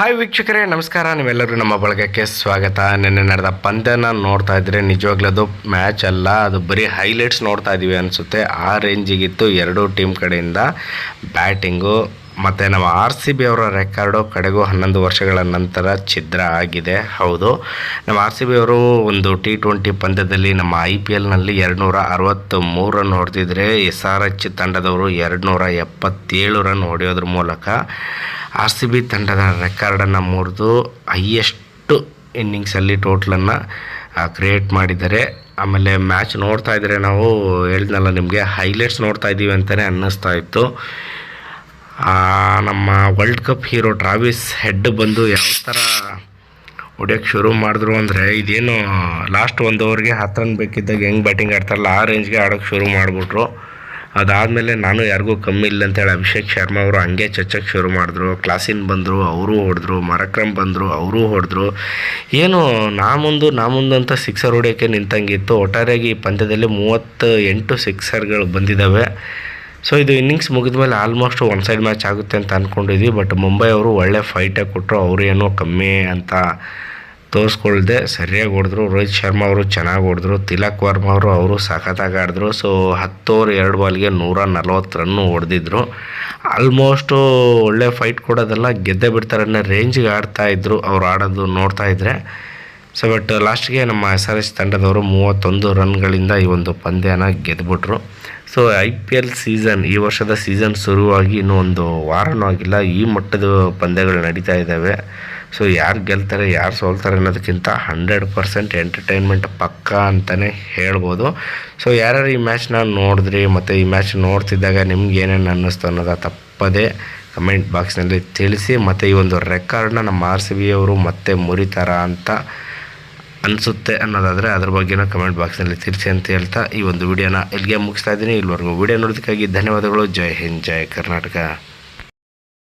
Hi ವೀಕ್ಷಕರೇ, ನಮಸ್ಕಾರ. ನೀವೆಲ್ಲರೂ ನಮ್ಮ ಬಳಗಕ್ಕೆ ಸ್ವಾಗತ. ನಿನ್ನೆ ನಡೆದ ಪಂದ್ಯನ ನೋಡ್ತಾ ಇದ್ರೆ ನಿಜವಾಗ್ಲೂ ಅದು ಮ್ಯಾಚ್ ಅಲ್ಲ, ಅದು ಬರೀ ಹೈಲೈಟ್ಸ್ ನೋಡ್ತಾ ಇದ್ದೀವಿ ಅನಿಸುತ್ತೆ. ಆ ರೇಂಜಿಗಿತ್ತು ಎರಡೂ ಟೀಮ್ ಕಡೆಯಿಂದ ಬ್ಯಾಟಿಂಗು ಮತ್ತು ನಮ್ಮ ಆರ್ ಸಿ ಬಿ ಅವರ ರೆಕಾರ್ಡು ಕಡೆಗೂ ಹನ್ನೊಂದು ವರ್ಷಗಳ ನಂತರ ಛಿದ್ರ ಆಗಿದೆ. ಹೌದು. ನಮ್ಮ ಆರ್ ಸಿ ಬಿ ಅವರು ಒಂದು ಟಿ ಟ್ವೆಂಟಿ ಪಂದ್ಯದಲ್ಲಿ ನಮ್ಮ ಐ ಪಿ ಎಲ್ನಲ್ಲಿ ಎರಡುನೂರ ಅರವತ್ತು ಮೂರು ರನ್ ಹೊಡೆದಿದ್ರೆ ಎಸ್ ಆರ್ ಎಚ್ ತಂಡದವರು ಎರಡುನೂರ ಎಪ್ಪತ್ತೇಳು ರನ್ ಹೊಡೆಯೋದ್ರ ಮೂಲಕ ಆರ್ ಸಿ ಬಿ ತಂಡದ ರೆಕಾರ್ಡನ್ನು ಮುರಿದು ಹೈಯೆಸ್ಟು ಇನ್ನಿಂಗ್ಸಲ್ಲಿ ಟೋಟ್ಲನ್ನು ಕ್ರಿಯೇಟ್ ಮಾಡಿದ್ದಾರೆ. ಆಮೇಲೆ ಮ್ಯಾಚ್ ನೋಡ್ತಾ ಇದ್ದರೆ ನಾವು ಹೇಳಿದ್ನಲ್ಲ ನಿಮಗೆ ಹೈಲೈಟ್ಸ್ ನೋಡ್ತಾ ಇದ್ದೀವಿ ಅಂತಲೇ ಅನ್ನಿಸ್ತಾ ಇತ್ತು. ನಮ್ಮ world cup hero Travis Head ಬಂದು ಯಾವ ಥರ ಹೊಡಿಯೋಕ್ಕೆ ಶುರು ಮಾಡಿದ್ರು ಅಂದರೆ ಇದೇನು ಲಾಸ್ಟ್ ಒಂದು ಓವರ್ಗೆ ಹತ್ತು ರನ್ ಬೇಕಿದ್ದಾಗ ಹೆಂಗೆ ಬ್ಯಾಟಿಂಗ್ ಆಡ್ತಾರಲ್ಲ ಆ ರೇಂಜ್ಗೆ ಆಡೋಕ್ಕೆ ಶುರು ಮಾಡಿಬಿಟ್ರು. ಅದಾದಮೇಲೆ ನಾನು ಯಾರಿಗೂ ಕಮ್ಮಿ ಇಲ್ಲ ಅಂತೇಳಿ ಅಭಿಷೇಕ್ ಶರ್ಮಾ ಅವರು ಹಂಗೆ ಚಚ್ಚಕ್ಕೆ ಶುರು ಮಾಡಿದ್ರು. ಕ್ಲಾಸಿನ್ ಬಂದರು, ಅವರು ಹೊಡೆದ್ರು, ಮರಕ್ರಮ್ ಬಂದರು, ಅವರು ಹೊಡೆದ್ರು. ಏನು ನಾ ಮುಂದು ನಾ ಮುಂದು ಅಂತ ಸಿಕ್ಸರ್ ಹೊಡಿಯೋಕ್ಕೆ ನಿಂತಂಗಿತ್ತು ಒಟ್ಟಾರೆಯಾಗಿ ಈ ಪಂದ್ಯದಲ್ಲಿ ಮೂವತ್ತು ಎಂಟು ಸಿಕ್ಸರ್ಗಳು ಬಂದಿದ್ದಾವೆ. ಸೊ ಇದು ಇನ್ನಿಂಗ್ಸ್ ಮುಗಿದ ಮೇಲೆ ಆಲ್ಮೋಸ್ಟ್ ಒನ್ ಸೈಡ್ ಮ್ಯಾಚ್ ಆಗುತ್ತೆ ಅಂತ ಅಂದ್ಕೊಂಡಿದ್ವಿ ಬಟ್ ಮುಂಬೈ ಅವರು ಒಳ್ಳೆ ಫೈಟೇ ಕೊಟ್ಟರು ಅವರು ಏನೋ ಕಮ್ಮಿ ಅಂತ ತೋರಿಸ್ಕೊಳ್ದೆ ಸರಿಯಾಗಿ ಹೊಡೆದ್ರು. ರೋಹಿತ್ ಶರ್ಮಾ ಅವರು ಚೆನ್ನಾಗಿ ಹೊಡೆದ್ರು ತಿಲಕ್ ವರ್ಮಾ ಅವರು ಅವರು ಸಖತ್ತಾಗಿ ಆಡಿದ್ರು. ಸೊ ಹತ್ತು ಓವರ್ ಎರಡು ಬಾಲ್ಗೆ ನೂರ ನಲ್ವತ್ತು ರನ್ನು ಹೊಡೆದಿದ್ರು. ಆಲ್ಮೋಸ್ಟು ಒಳ್ಳೆ ಫೈಟ್ ಕೊಡೋದೆಲ್ಲ, ಗೆದ್ದೇ ಬಿಡ್ತಾರೆ ಅನ್ನೋ ರೇಂಜಿಗೆ ಆಡ್ತಾಯಿದ್ರು ಅವ್ರು ಆಡೋದು ನೋಡ್ತಾ ಇದ್ದರೆ ಸೊ ಬಟ್ ಲಾಸ್ಟ್ಗೆ ನಮ್ಮ ಎಸ್ ಆರ್ ಎಸ್ ತಂಡದವರು ಮೂವತ್ತೊಂದು ರನ್ಗಳಿಂದ ಈ ಒಂದು ಪಂದ್ಯನ ಗೆದ್ದುಬಿಟ್ರು so I P L season ಈ ವರ್ಷದ ಸೀಸನ್ ಶುರುವಾಗಿ ಇನ್ನೂ ಒಂದು ವಾರನೂ ಆಗಿಲ್ಲ. ಈ ಮಟ್ಟದ ಪಂದ್ಯಗಳು ನಡೀತಾ ಇದ್ದಾವೆ. ಸೊ ಯಾರು ಗೆಲ್ತಾರೆ, ಯಾರು ಸೋಲ್ತಾರೆ ಅನ್ನೋದಕ್ಕಿಂತ ಹಂಡ್ರೆಡ್ ಪರ್ಸೆಂಟ್ ಎಂಟರ್ಟೈನ್ಮೆಂಟ್ ಪಕ್ಕ ಅಂತಲೇ ಹೇಳ್ಬೋದು. ಸೊ ಯಾರ್ಯಾರು ಈ ಮ್ಯಾಚ್ನ ನೋಡಿದ್ರಿ ಮತ್ತು ಈ ಮ್ಯಾಚ್ ನೋಡ್ತಿದ್ದಾಗ ನಿಮ್ಗೆ ಏನೇನು ಅನ್ನಿಸ್ತು ಅನ್ನೋದು ತಪ್ಪದೇ ಕಮೆಂಟ್ ಬಾಕ್ಸ್ನಲ್ಲಿ ತಿಳಿಸಿ. ಮತ್ತು ಈ ಒಂದು ರೆಕಾರ್ಡ್ನ ನಮ್ಮ ಆರ್ ಸಿ ಬಿ ಅವರು ಮತ್ತೆ ಮುರಿತಾರ ಅಂತ ಅನಿಸುತ್ತೆ ಅನ್ನೋದಾದರೆ ಅದ್ರ ಬಗ್ಗೆನ ಕಮೆಂಟ್ ಬಾಕ್ಸ್ನಲ್ಲಿ ತಿಳಿಸಿ ಅಂತ ಹೇಳ್ತಾ ಈ ಒಂದು ವಿಡಿಯೋನ ಇಲ್ಲಿಗೆ ಮುಗಿಸ್ತಾ ಇದ್ದೀನಿ. ಇಲ್ಲಿವರೆಗೂ ವಿಡಿಯೋ ನೋಡೋದಕ್ಕಾಗಿ ಧನ್ಯವಾದಗಳು. ಜೈ ಹಿಂದ್, ಜೈ ಕರ್ನಾಟಕ.